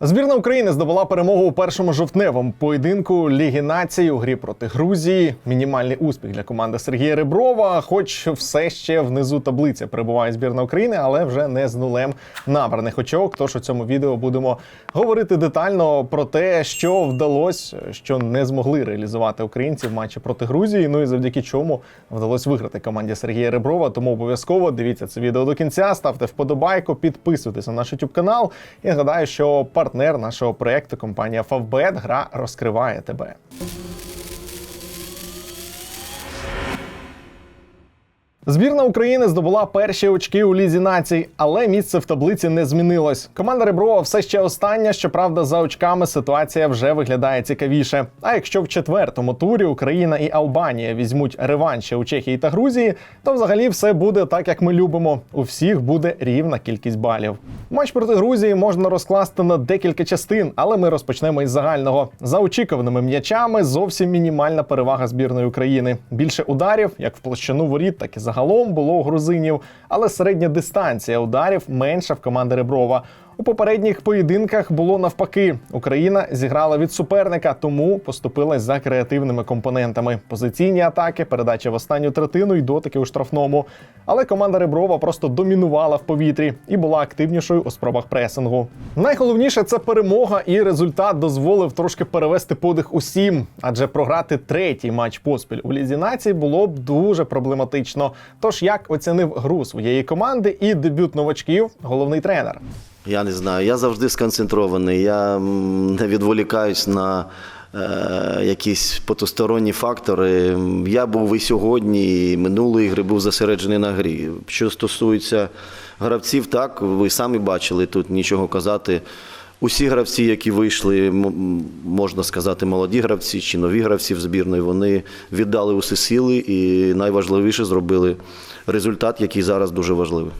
Збірна України здобула перемогу у першому жовтневому поєдинку Ліги націй у грі проти Грузії. Мінімальний успіх для команди Сергія Реброва. Хоч все ще внизу таблиці перебуває збірна України, але вже не з нулем набраних очок. Тож у цьому відео будемо говорити детально про те, що вдалося, що не змогли реалізувати українці в матчі проти Грузії. Ну і завдяки чому вдалося виграти команді Сергія Реброва. Тому обов'язково дивіться це відео до кінця, ставте вподобайку, підписуйтесь на наш YouTube канал. І нагадаю, що партнер нашого проекту компанія Favbet гра розкриває тебе. Збірна України здобула перші очки у лізі націй, але місце в таблиці не змінилось. Команда Реброва все ще остання. Щоправда, за очками ситуація вже виглядає цікавіше. А якщо в четвертому турі Україна і Албанія візьмуть реванші у Чехії та Грузії, то взагалі все буде так, як ми любимо. У всіх буде рівна кількість балів. Матч проти Грузії можна розкласти на декілька частин, але ми розпочнемо із загального. За очікуваними м'ячами зовсім мінімальна перевага збірної України. Більше ударів, як в площину воріт, так і загалом було у грузинів. Але середня дистанція ударів менша в команди Реброва. У попередніх поєдинках було навпаки. Україна зіграла від суперника, тому поступилась за креативними компонентами: позиційні атаки, передача в останню третину і дотики у штрафному. Але команда Реброва просто домінувала в повітрі і була активнішою у спробах пресингу. Найголовніше це перемога, і результат дозволив трошки перевести подих усім, адже програти третій матч поспіль у лізі націй було б дуже проблематично. Тож як оцінив гру своєї команди і дебют новачків, головний тренер. Я не знаю. Я завжди сконцентрований. Я не відволікаюсь на е, якісь потусторонні фактори. Я був і сьогодні, і минулої гри був зосереджений на грі. Що стосується гравців, так ви самі бачили тут нічого казати. Усі гравці, які вийшли, можна сказати, молоді гравці чи нові гравці в збірної, вони віддали усі сили і найважливіше зробили результат, який зараз дуже важливий.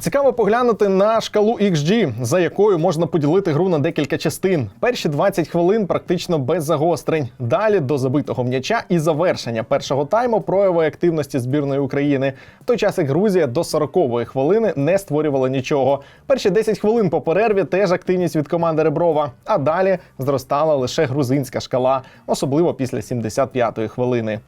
Цікаво поглянути на шкалу XG, за якою можна поділити гру на декілька частин. Перші 20 хвилин практично без загострень. Далі до забитого м'яча і завершення першого тайму прояви активності збірної України. В той час як Грузія до 40-ї хвилини не створювала нічого. Перші 10 хвилин по перерві теж активність від команди Реброва. А далі зростала лише грузинська шкала, особливо після 75-ї хвилини.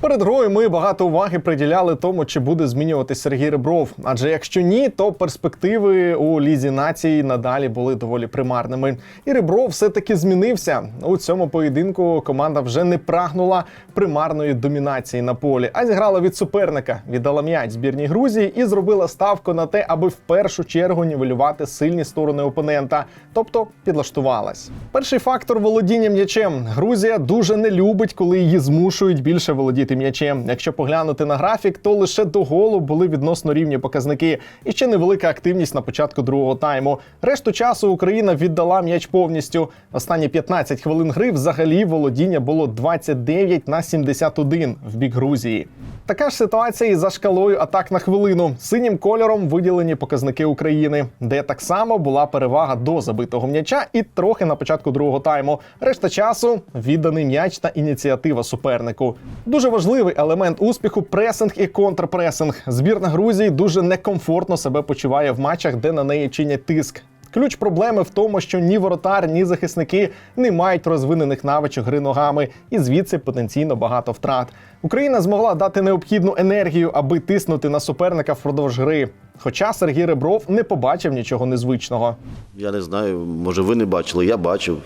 Перед грою ми багато уваги приділяли тому, чи буде змінюватись Сергій Ребров. Адже якщо ні, то перспективи у лізі нації надалі були доволі примарними. І Ребров все-таки змінився. У цьому поєдинку команда вже не прагнула примарної домінації на полі, а зіграла від суперника, віддала м'яч збірній Грузії і зробила ставку на те, аби в першу чергу нівелювати сильні сторони опонента, тобто підлаштувалась. Перший фактор володіння м'ячем. Грузія дуже не любить, коли її змушують більше володіти м'ячем. Якщо поглянути на графік, то лише до голу були відносно рівні показники, і ще невелика активність на початку другого тайму. Решту часу Україна віддала м'яч повністю. Останні 15 хвилин гри взагалі володіння було 29 на 71 в бік Грузії. Така ж ситуація і за шкалою атак на хвилину. Синім кольором виділені показники України, де так само була перевага до забитого м'яча і трохи на початку другого тайму. Решта часу відданий м'яч та ініціатива супернику. Дуже важливий елемент успіху пресинг і контрпресинг. Збірна Грузії дуже некомфортно себе почуває в матчах, де на неї чинять тиск. Ключ проблеми в тому, що ні воротар, ні захисники не мають розвинених навичок гри ногами, і звідси потенційно багато втрат. Україна змогла дати необхідну енергію, аби тиснути на суперника впродовж гри. Хоча Сергій Ребров не побачив нічого незвичного. Я не знаю, може ви не бачили, я бачив.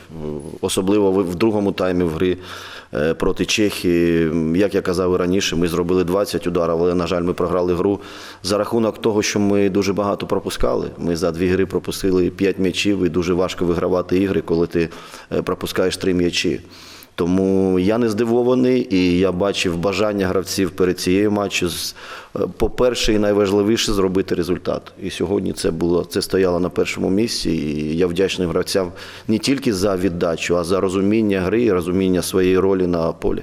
Особливо в другому таймі в грі е, проти Чехії. Як я казав і раніше, ми зробили 20 ударів, але, на жаль, ми програли гру за рахунок того, що ми дуже багато пропускали. Ми за дві гри пропустили 5 м'ячів, і дуже важко вигравати ігри, коли ти е, пропускаєш 3 м'ячі. Тому я не здивований, і я бачив бажання гравців перед цією матчю е, По-перше, і найважливіше зробити результат. І сьогодні це було це стояло на першому місці. І я вдячний гравцям не тільки за віддачу, а за розуміння гри і розуміння своєї ролі на полі.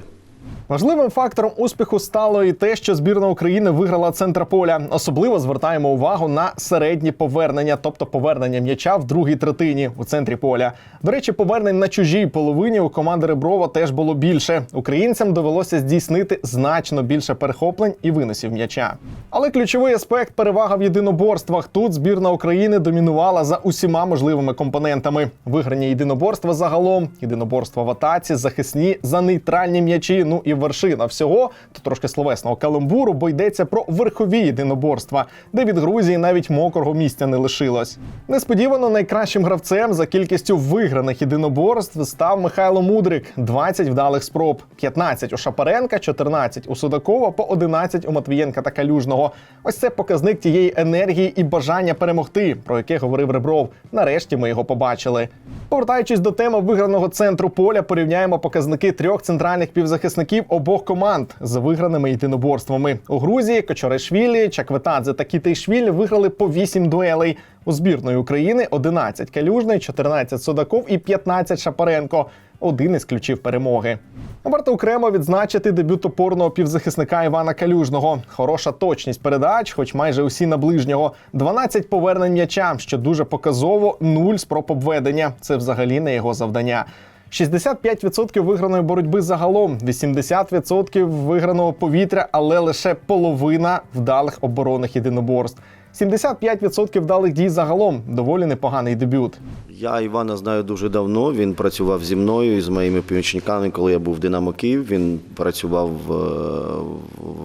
Важливим фактором успіху стало і те, що збірна України виграла центр поля. Особливо звертаємо увагу на середні повернення, тобто повернення м'яча в другій третині у центрі поля. До речі, повернень на чужій половині у команди Реброва теж було більше. Українцям довелося здійснити значно більше перехоплень і виносів м'яча. Але ключовий аспект перевага в єдиноборствах. Тут збірна України домінувала за усіма можливими компонентами: виграні єдиноборства загалом, єдиноборства в атаці, захисні за нейтральні м'ячі. Ну і вершина всього то трошки словесного каламбуру, бо йдеться про верхові єдиноборства, де від Грузії навіть мокрого місця не лишилось. Несподівано найкращим гравцем за кількістю виграних єдиноборств став Михайло Мудрик. 20 вдалих спроб, 15 у Шапаренка, 14 у Судакова, по 11 у Матвієнка та Калюжного. Ось це показник тієї енергії і бажання перемогти, про яке говорив Ребров. Нарешті ми його побачили. Повертаючись до теми виграного центру поля, порівняємо показники трьох центральних півзахисників обох команд з виграними єдиноборствами. У Грузії Кочорешвілі, Чакветадзе та Кітейшвілі виграли по 8 дуелей. У збірної України 11 Калюжний, 14 Судаков і 15 Шапаренко. Один із ключів перемоги. Варто окремо відзначити дебют опорного півзахисника Івана Калюжного. Хороша точність передач, хоч майже усі на ближнього. 12 повернень м'яча, що дуже показово, нуль спроб обведення. Це взагалі не його завдання. 65% виграної боротьби загалом, 80% виграного повітря, але лише половина вдалих оборонних єдиноборств. 75% вдалих дій загалом доволі непоганий дебют. Я Івана знаю дуже давно. Він працював зі мною і з моїми помічниками, коли я був в Динамо Київ. Він працював в,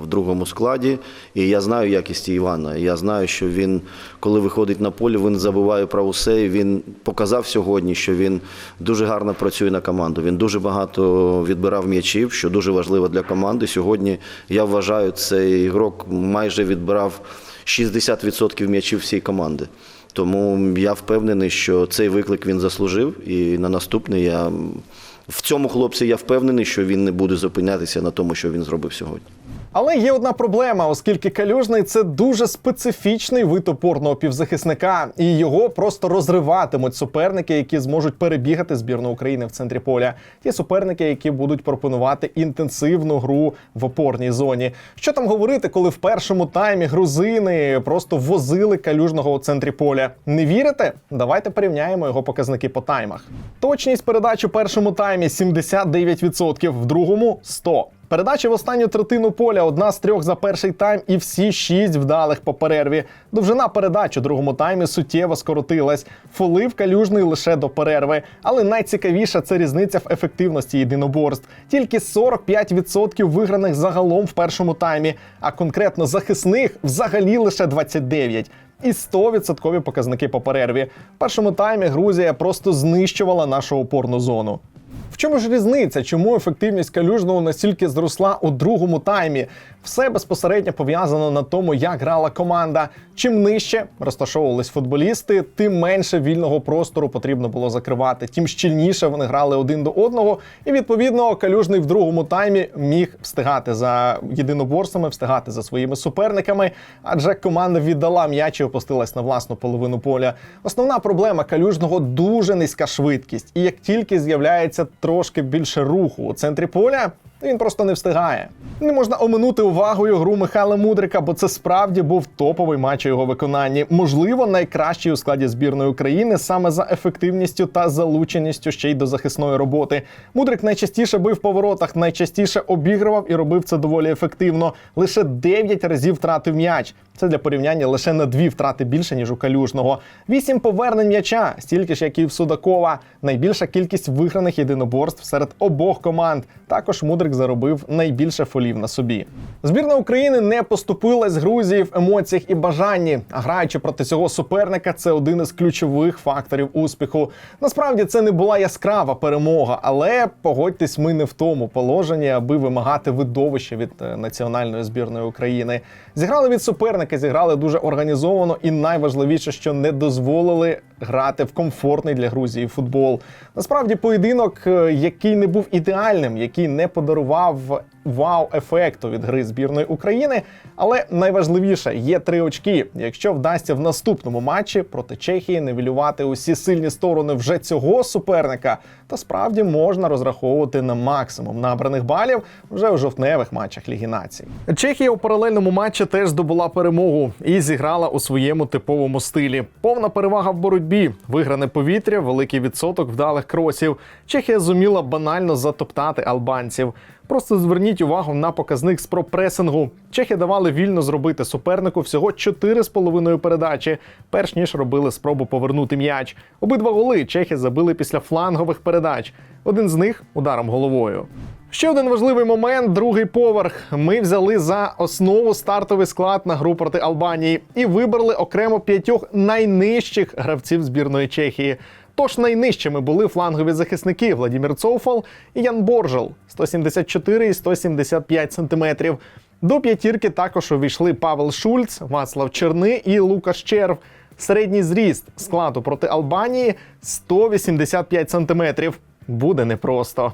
в другому складі. І я знаю якісті Івана. Я знаю, що він, коли виходить на поле, він забуває про усе. І Він показав сьогодні, що він дуже гарно працює на команду. Він дуже багато відбирав м'ячів, що дуже важливо для команди. Сьогодні я вважаю, цей ігрок майже відбирав 60% м'ячів всієї команди. Тому я впевнений, що цей виклик він заслужив, і на наступний я в цьому хлопці я впевнений, що він не буде зупинятися на тому, що він зробив сьогодні. Але є одна проблема, оскільки калюжний це дуже специфічний вид опорного півзахисника, і його просто розриватимуть суперники, які зможуть перебігати збірну України в центрі поля. Ті суперники, які будуть пропонувати інтенсивну гру в опорній зоні. Що там говорити, коли в першому таймі грузини просто возили калюжного у центрі поля? Не вірите? Давайте порівняємо його показники по таймах. Точність передач у першому таймі 79%, в другому 100%. Передачі в останню третину поля одна з трьох за перший тайм і всі шість вдалих по перерві. Довжина передач у другому таймі суттєво скоротилась. Фолив калюжний лише до перерви. Але найцікавіше це різниця в ефективності єдиноборств. Тільки 45% виграних загалом в першому таймі, а конкретно захисних взагалі лише 29%. І 100% показники по перерві. В першому таймі Грузія просто знищувала нашу опорну зону. В чому ж різниця? Чому ефективність калюжного настільки зросла у другому таймі? Все безпосередньо пов'язано на тому, як грала команда. Чим нижче розташовувались футболісти, тим менше вільного простору потрібно було закривати. Тим щільніше вони грали один до одного. І відповідно калюжний в другому таймі міг встигати за єдиноборствами, встигати за своїми суперниками, адже команда віддала м'яч і опустилась на власну половину поля. Основна проблема калюжного дуже низька швидкість. І як тільки з'являється трошки більше руху у центрі поля. Він просто не встигає. Не можна оминути увагою гру Михайла Мудрика, бо це справді був топовий матч у його виконанні. Можливо, найкращий у складі збірної України саме за ефективністю та залученістю ще й до захисної роботи. Мудрик найчастіше бив по воротах, найчастіше обігрував і робив це доволі ефективно. Лише 9 разів втратив м'яч. Це для порівняння лише на дві втрати більше ніж у калюжного. Вісім повернень м'яча, стільки ж як і в Судакова. Найбільша кількість виграних єдиноборств серед обох команд. Також Мудрик заробив найбільше фолів на собі. Збірна України не поступилась Грузії в емоціях і бажанні. А граючи проти цього суперника, це один із ключових факторів успіху. Насправді це не була яскрава перемога, але погодьтесь, ми не в тому положенні, аби вимагати видовища від е, національної збірної України. Зіграли від суперника суперники зіграли дуже організовано і найважливіше, що не дозволили грати в комфортний для Грузії футбол. Насправді, поєдинок, е, який не був ідеальним, який не подарував вау-ефекту від гри збірної України. Але найважливіше є три очки. Якщо вдасться в наступному матчі проти Чехії нивелювати усі сильні сторони вже цього суперника, то справді можна розраховувати на максимум набраних балів вже у жовтневих матчах Ліги Націй. Чехія у паралельному матчі теж здобула перемогу і зіграла у своєму типовому стилі. Повна перевага в боротьбі, вигране повітря, великий відсоток вдалих кросів. Чехія зуміла банально затоптати албанців. Просто зверніть увагу на показник з пропресингу. Чехи давали вільно зробити супернику всього 4,5 передачі, перш ніж робили спробу повернути м'яч. Обидва голи чехи забили після флангових передач. Один з них ударом головою. Ще один важливий момент другий поверх. Ми взяли за основу стартовий склад на гру проти Албанії і вибрали окремо п'ятьох найнижчих гравців збірної Чехії. Тож найнижчими були флангові захисники Владімір Цоуфал і Ян Боржел 174 і 175 сантиметрів. До п'ятірки також увійшли Павел Шульц, Вацлав Черни і Лукаш Черв. Середній зріст складу проти Албанії 185 сантиметрів. Буде непросто.